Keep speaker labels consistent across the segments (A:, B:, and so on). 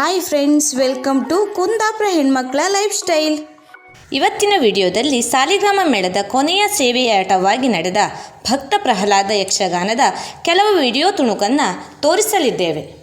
A: Hi friends welcome to Kundapura ಹೆಣ್ಮಕ್ಳ life style
B: ಇವತ್ತಿನ ವಿಡಿಯೋದಲ್ಲಿ ಸಾಲಿಗ್ರಾಮ ಮೇಳದ ಕೊನೆಯ ಸೇವೆಯಾಟವಾಗಿ ನಡೆದ ಭಕ್ತ ಪ್ರಹ್ಲಾದ ಯಕ್ಷಗಾನದ ಕೆಲವು ವಿಡಿಯೋ ತುಣುಕನ್ನು ತೋರಿಸಲಿದ್ದೇವೆ.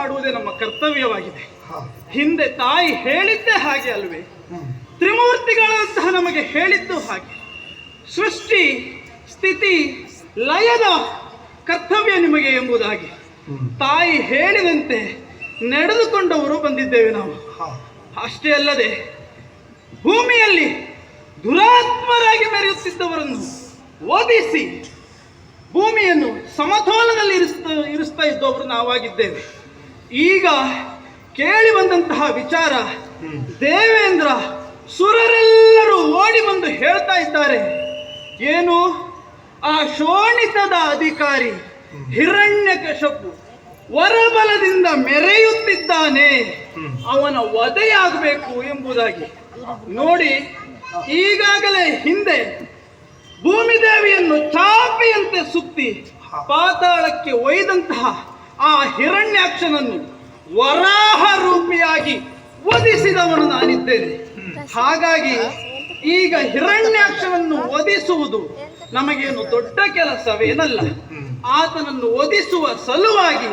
C: ಮಾಡುವುದೇ ನಮ್ಮ ಕರ್ತವ್ಯವಾಗಿದೆ. ಹಿಂದೆ ತಾಯಿ ಹೇಳಿದ್ದೇ ಹಾಗೆ ಅಲ್ವೇ? ತ್ರಿಮೂರ್ತಿಗಳಂತಹ ನಮಗೆ ಹೇಳಿದ್ದು ಹಾಗೆ. ಸೃಷ್ಟಿ ಸ್ಥಿತಿ ಲಯದ ಕರ್ತವ್ಯ ನಿಮಗೆ ಎಂಬುದಾಗಿ. ತಾಯಿ ಹೇಳಿದಂತೆ ನಡೆದುಕೊಂಡವರು ಬಂದಿದ್ದೇವೆ ನಾವು. ಅಷ್ಟೇ ಅಲ್ಲದೆ ಭೂಮಿಯಲ್ಲಿ ದುರಾತ್ಮರಾಗಿ ಮೆರೆಯುತ್ತಿದ್ದವರನ್ನು ಓದಿಸಿ ಭೂಮಿಯನ್ನು ಸಮತೋಲನದಲ್ಲಿ ಇರಿಸ್ತಾ ಇರಿಸ್ತಾ ಇದ್ದವರು ನಾವಾಗಿದ್ದೇವೆ. ಈಗ ಕೇಳಿ ಬಂದಂತಹ ವಿಚಾರ ದೇವೇಂದ್ರ ಸುರರೆಲ್ಲರೂ ಓಡಿ ಬಂದು ಹೇಳ್ತಾ ಇದ್ದಾರೆ. ಏನು? ಆ ಶೋಣಿತದ ಅಧಿಕಾರಿ ಹಿರಣ್ಯಕಶಪು ವರಬಲದಿಂದ ಮೆರೆಯುತ್ತಿದ್ದಾನೆ. ಅವನ ವಧೆಯಾಗಬೇಕು ಎಂಬುದಾಗಿ. ನೋಡಿ, ಈಗಾಗಲೇ ಹಿಂದೆ ಭೂಮಿದೇವಿಯನ್ನು ಚಾಪೆಯಂತೆ ಸುತ್ತಿ ಪಾತಾಳಕ್ಕೆ ಒಯ್ದಂತಹ ಆ ಹಿರಣ್ಯಾಕ್ಷನನ್ನು ವರಾಹ ರೂಪಿಯಾಗಿ ವಧಿಸಿದವನು ನಾನಿದ್ದೇನೆ. ಹಾಗಾಗಿ ಈಗ ಹಿರಣ್ಯಾಕ್ಷನನ್ನು ವಧಿಸುವುದು ನಮಗೇನು ದೊಡ್ಡ ಕೆಲಸವೇನಲ್ಲ. ಆತನನ್ನು ಒದಿಸುವ ಸಲುವಾಗಿ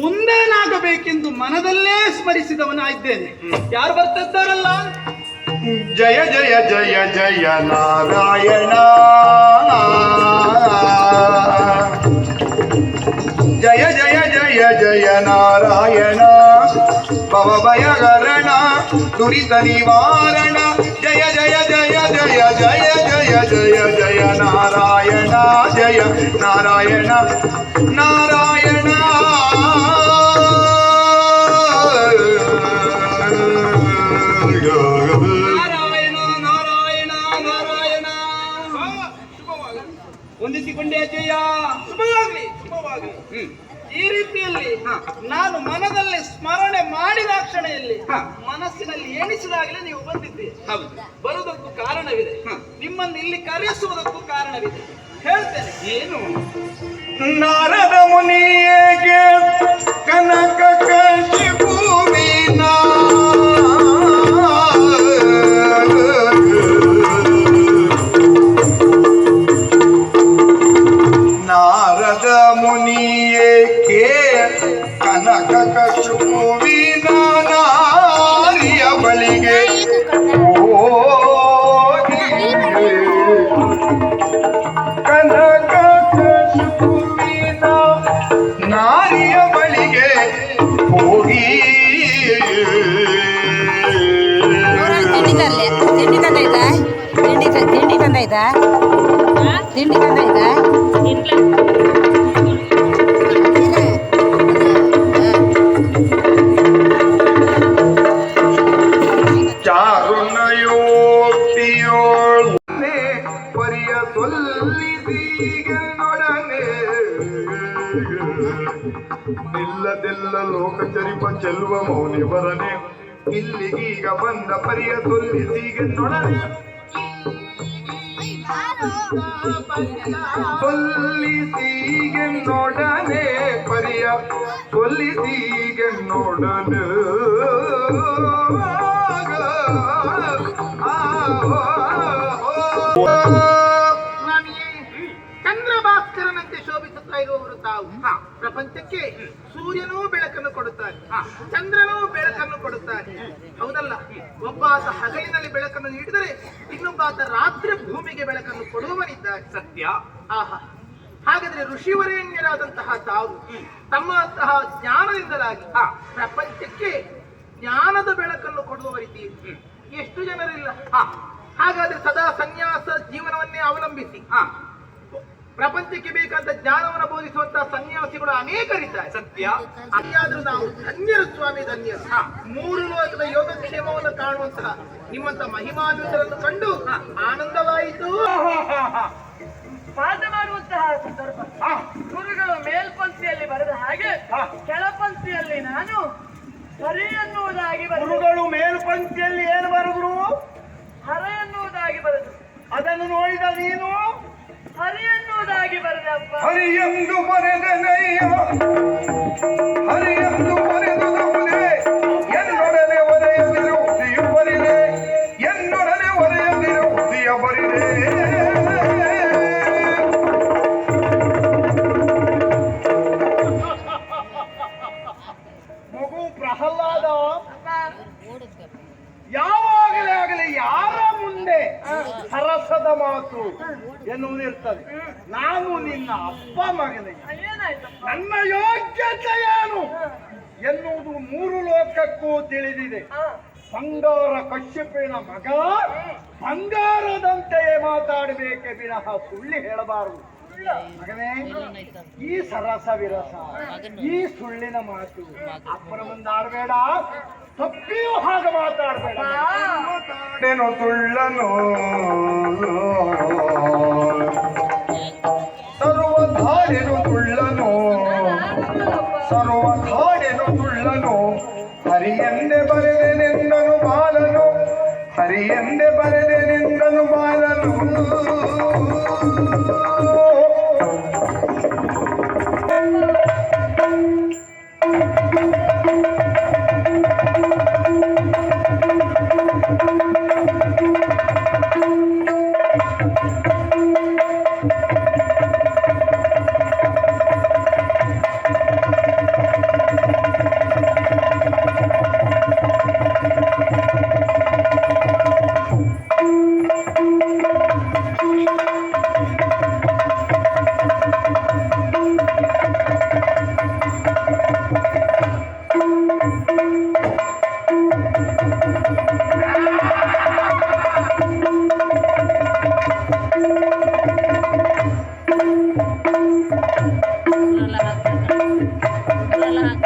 C: ಮುಂದೇನಾಗಬೇಕೆಂದು ಮನದಲ್ಲೇ ಸ್ಮರಿಸಿದವನಾಗಿದ್ದೇನೆ. ಯಾರು ಬರ್ತಿದ್ದಾರಲ್ಲ?
D: ಜಯ ಜಯ ಜಯ ಜಯ ನಾರಾಯಣ. ಜಯ ಜಯ ಜಯ ಜಯ ನಾರಾಯಣ ಭವ ಭಯಗರಣ ದುರಿತ ನಿವಾರಣ ಜಯ ಜಯ ಜಯ ಜಯ ಜಯ ಜಯ ಜಯ ಜಯ ನಾರಾಯಣ ಜಯ ನಾರಾಯಣ ನಾರಾಯಣ
C: ನಾರಾಯಣ ನಾರಾಯಣ ನಾರಾಯಣ ಹೊಂದಿಸಿಕೊಂಡೆ ಅಜಯ ಶುಭವಾಗಲಿ ಈ ರೀತಿಯಲ್ಲಿ ನಾನು ಮನದಲ್ಲಿ ಸ್ಮರಣೆ ಮಾಡಿದ ಕ್ಷಣೆಯಲ್ಲಿ ಮನಸ್ಸಿನಲ್ಲಿ ಎಣಿಸಿದಾಗಲೇ ನೀವು ಬಂದಿದ್ದೀರಿ. ಬರುವುದಕ್ಕೂ ಕಾರಣವಿದೆ. ನಿಮ್ಮನ್ನು ಇಲ್ಲಿ ಕರೆಸುವುದಕ್ಕೂ ಕಾರಣವಿದೆ. ಹೇಳ್ತೇನೆ. ಏನು?
D: ನಾರದ ಮುನಿಯೇಗೆ ಕನಕ ಇದೆ?
E: ತಿಂಡಿ
D: ಕಂದ ಇದೆ? ನಿಲ್ಲದೆಲ್ಲ ಲೋಕ ಚರಿಪ ಚೆಲ್ಲುವ ಮೌನಿ ಬರನೆ ಇಲ್ಲಿಗೀಗ ಬಂದ ಪರಿಯ ತೊಲ್ಲಿಸೀಗ ತೊಡನೆ ಸೊಲ್ಲಿಸೀಗೆ ನೋಡನೆ ಪರಿಯ
F: ಸೊಲ್ಲಿಸೀಗೆ ನೋಡಲು ಚಂದ್ರಭಾಸ್ಕರನಂತೆ ಶೋಭಿಸುತ್ತಾ ಇರುವವರು ತಾವು. ಪ್ರಪಂಚಕ್ಕೆ ಸೂರ್ಯನೂ ಬೆಳಕನ್ನು ಕೊಡುತ್ತಾರೆ. ಚಂದ್ರನೂ ಬೆಳಕನ್ನು ಕೊಡುತ್ತಾರೆ. ಹೌದಲ್ಲ? ಒಬ್ಬಾತ ಹಗಲಿನಲ್ಲಿ ಬೆಳಕನ್ನು ನೀಡಿದರೆ ಇನ್ನೊಬ್ಬ ಆತ ರಾತ್ರಿ ಭೂಮಿಗೆ ಬೆಳಕನ್ನು ಕೊಡುವವನಿದ್ದ
G: ಸತ್ಯ.
F: ಆಹಾ. ಹಾಗಾದ್ರೆ ಋಷಿವರೇಣ್ಯರಾದಂತಹ ತಾವು ತಮ್ಮಂತಹ ಜ್ಞಾನದಿಂದಲಾಗಿ ಪ್ರಪಂಚಕ್ಕೆ ಜ್ಞಾನದ ಬೆಳಕನ್ನು ಕೊಡುವವರಿದ್ದೀರಿ. ಎಷ್ಟು ಜನರಿಲ್ಲ. ಹಾಗಾದ್ರೆ ಸದಾ ಸನ್ಯಾಸ ಜೀವನವನ್ನೇ ಅವಲಂಬಿಸಿ ಪ್ರಪಂಚಕ್ಕೆ ಬೇಕಾದ ಜ್ಞಾನವನ್ನು ಬೋಧಿಸುವಂತಹ ಸನ್ಯಾಸಿಗಳು ಅನೇಕರಿದ್ದಾರೆ.
G: ಸತ್ಯ.
F: ಅಲ್ಲಿಯಾದ್ರೂ ನಾವು ಧನ್ಯರು ಸ್ವಾಮಿ ಧನ್ಯ ಮೂರು ಲೋಕದ ಯೋಗಕ್ಷೇಮವನ್ನು ಕಾಣುವಂತಹ ನಿಮ್ಮಂತ ಮಹಿಮಾನ್ವಿತರನ್ನು ಕಂಡು ಆನಂದವಾಯಿತು.
H: ಪಾಠ ಮಾಡುವಂತಹ ಸಂದರ್ಭ. ಗುರುಗಳು ಮೇಲ್ಪಂಕ್ತಿಯಲ್ಲಿ ಬರೆದ ಹಾಗೆ ಕೆಳಪಂಕ್ತಿಯಲ್ಲಿ ನಾನು ಹರಿ ಎನ್ನುವುದಾಗಿ
F: ಗುರುಗಳು ಮೇಲ್ಪಂಕ್ತಿಯಲ್ಲಿ ಏನು ಬರೆದ್ರು?
H: ಹರ ಎನ್ನುವುದಾಗಿ ಬರೆದು
F: ಅದನ್ನು ನೋಡಿದ ನೀನು?
H: ಹರಿ ಬರೆದಪ್ಪ.
D: ಹರಿಯೊಂದು ಬರೆದನಯ್ಯ. ಹರಿಯೆಂದು ಬರೆದುದವುದೇ
F: ನಾನು ನಿನ್ನ ಅಪ್ಪ ಮಗನೇ.
H: ಏನಾಯ್ತಪ್ಪ
F: ನನ್ನ ಯೋಗ್ಯತೆ ಏನು? ಎನ್ನುವುದು ಮೂರು ಲೋಕಕ್ಕೂ ತಿಳಿದಿದೆ. ಬಂಗಾರ ಕಶ್ಯಪಿನ ಮಗ ಬಂಗಾರದಂತೆಯೇ ಮಾತಾಡಬೇಕೆ ವಿನಃ ಸುಳ್ಳಿ ಹೇಳಬಾರದು. ಮಗನೇ ಈ ಸರಸ ವಿರಸ ಈ ಸುಳ್ಳಿನ ಮಾತು ಅಪ್ಪನ ಮುಂದಾಡಬೇಡ ತಪ್ಪಿಯೂ ಹಾಗೆ ಮಾತಾಡಬೇಡ.
D: ಸುಳ್ಳನು. ತುಳ್ಳನು ಸರ್ವಧಾಡೆನು ತುಳ್ಳನು ಸರ್ವಧಾಡೆನು ತುಳ್ಳನು ಹರಿಯಂದೆ ಬರೆದೆನೆಂದನು ಬಾಲನು ಹರಿಯಂದೆ ಬರೆದೆನೆಂದನು ಬಾಲನು lahat.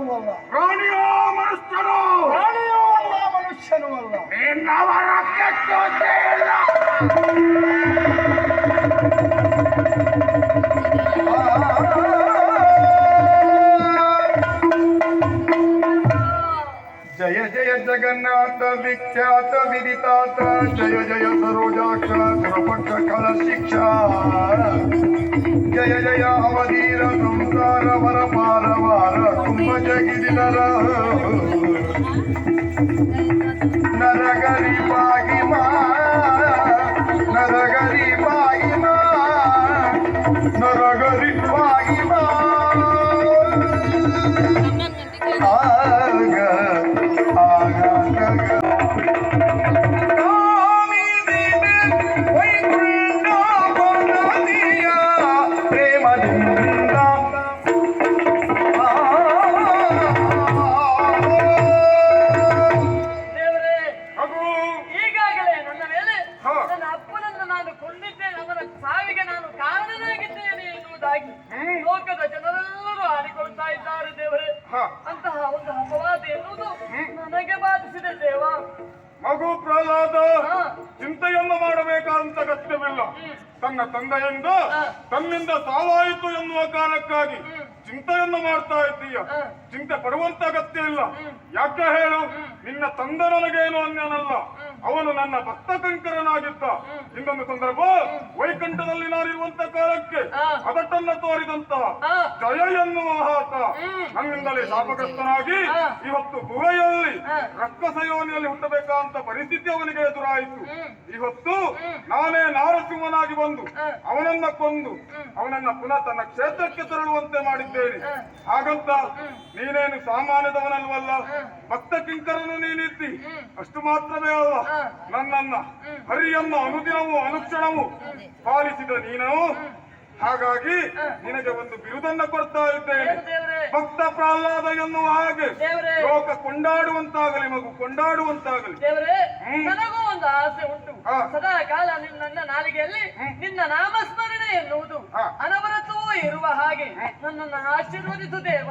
D: ನಿರಾಯುಧವೂ
F: ಅಲ್ಲ
D: ಪ್ರಾಣಿಯೋ ಮನುಷ್ಯನೋ
F: ಪ್ರಾಣಿಯೂ ಅಲ್ಲ ಮನುಷ್ಯನೂ ಅಲ್ಲ
D: ನಿನ್ನವರ ಕೆಟ್ಟೋದೇ ಇಲ್ಲ ಜಯ ಜಯ
I: ಜಗನ್ನಾಥ ವಿಖ್ಯಾತ ವಿದಿತಾತ ಜಯ ಜಯ ಸರೋಜಾಕ್ಷ जय जय अवधीर
D: संसार
I: वर
D: पार वार तुम
I: जगिरी
D: नर नर गरी पागी मा नर गरी पागी ಎನ್ನುವುದಾಗಿ ಲೋಕದ ಜನರೆಲ್ಲರೂ ಆಡಿಕೊಳ್ತಾ ಇದ್ದಾರೆ ದೇವರೇ. ಅಂತಹ ಒಂದು ಅಪವಾದ ಎನ್ನುವುದು ನನಗೆ ಬಾಧಿಸಿದೆ ದೇವ.
I: ಮಗು ಪ್ರಹ್ಲಾದ. ಚಿಂತೆಯನ್ನು ಮಾಡಬೇಕಾದಂತ ಅಗತ್ಯವಿಲ್ಲ. ತನ್ನ ತಂದೆಯಿಂದ. ತನ್ನಿಂದ ಸಾವಾಯಿತು ಎನ್ನುವ ಕಾರಣಕ್ಕಾಗಿ ಚಿಂತೆಯನ್ನು ಮಾಡ್ತಾ ಇದ್ದೀಯ. ಚಿಂತೆ ಪಡುವಂತ ಅಗತ್ಯ ಇಲ್ಲ. ಯಾಕೆ ಹೇಳು? ನಿನ್ನ ತಂದೆ ನನಗೇನು ಅನ್ಯನಲ್ಲ? ಅವನು ನನ್ನ ಭಕ್ತ ಕಂಕರನಾಗಿದ್ದ ಇನ್ನೊಂದು ಸಂದರ್ಭ ವೈಕಂಠದಲ್ಲಿ ನಾನಿರುವಂತ ಕಾಲಕ್ಕೆ. ಅದಟ್ಟನ್ನ ತೋರಿದಂತಹ. ಜಯ ಎನ್ನುವ ಆತ. ನನ್ನಿಂದಲೇ ಶಾಪಗ್ರಸ್ತನಾಗಿ. ಇವತ್ತು ಗುಹೆಯಲ್ಲಿ ರಕ್ತ ಯೋನಿಯಲ್ಲಿ ಹುಟ್ಟಬೇಕಾದಂತ ಪರಿಸ್ಥಿತಿ ಅವನಿಗೆ ಎದುರಾಯಿತು. ಇವತ್ತು ನಾನೇ ನಾರಸಿಂಹನಾಗಿ ಬಂದು ಅವನನ್ನ ಕೊಂದು ಅವನನ್ನ ಪುನಃ ತನ್ನ ಕ್ಷೇತ್ರಕ್ಕೆ ತೆರಳುವಂತೆ ಮಾಡಿದ್ದೇನೆ. ಹಾಗಂತ ನೀನೇನು ಸಾಮಾನ್ಯದವನಲ್ವಲ್ಲ? ಭಕ್ತ ಕಿಂಕರನು ನೀನಿದ್ದಿ. ಅಷ್ಟು ಮಾತ್ರವೇ ಅಲ್ಲ ನನ್ನನ್ನ ಹರಿಯನ್ನ ಅನುದಿನವೂ ಅನುಕ್ಷಣವೂ ಪಾಲಿಸಿದ ನೀನು. ಹಾಗಾಗಿ ನಿನಗೆ ಒಂದು ಬಿರುದನ್ನ ಕೊಡ್ತಾ ಇದ್ದೇನೆ. ಭಕ್ತ ಪ್ರಹ್ಲಾದ ಎನ್ನುವ ಹಾಗೆ ಲೋಕ ಕೊಂಡಾಡುವಂತಾಗಲಿ ಮಗು ಕೊಂಡಾಡುವಂತಾಗಲಿ.
D: ನನಗೂ ಒಂದು ಆಸೆ ಉಂಟು. ಸದಾ ಕಾಲ ನಿನ್ನ ನಾಲಿಗೆಯಲ್ಲಿ ನಿನ್ನ ನಾಮಸ್ಮರಣೆ ಎನ್ನುವುದು. ಅನವರತವೂ ಇರುವ ಹಾಗೆ ನನ್ನನ್ನು ಆಶೀರ್ವದಿಸು ದೇವ.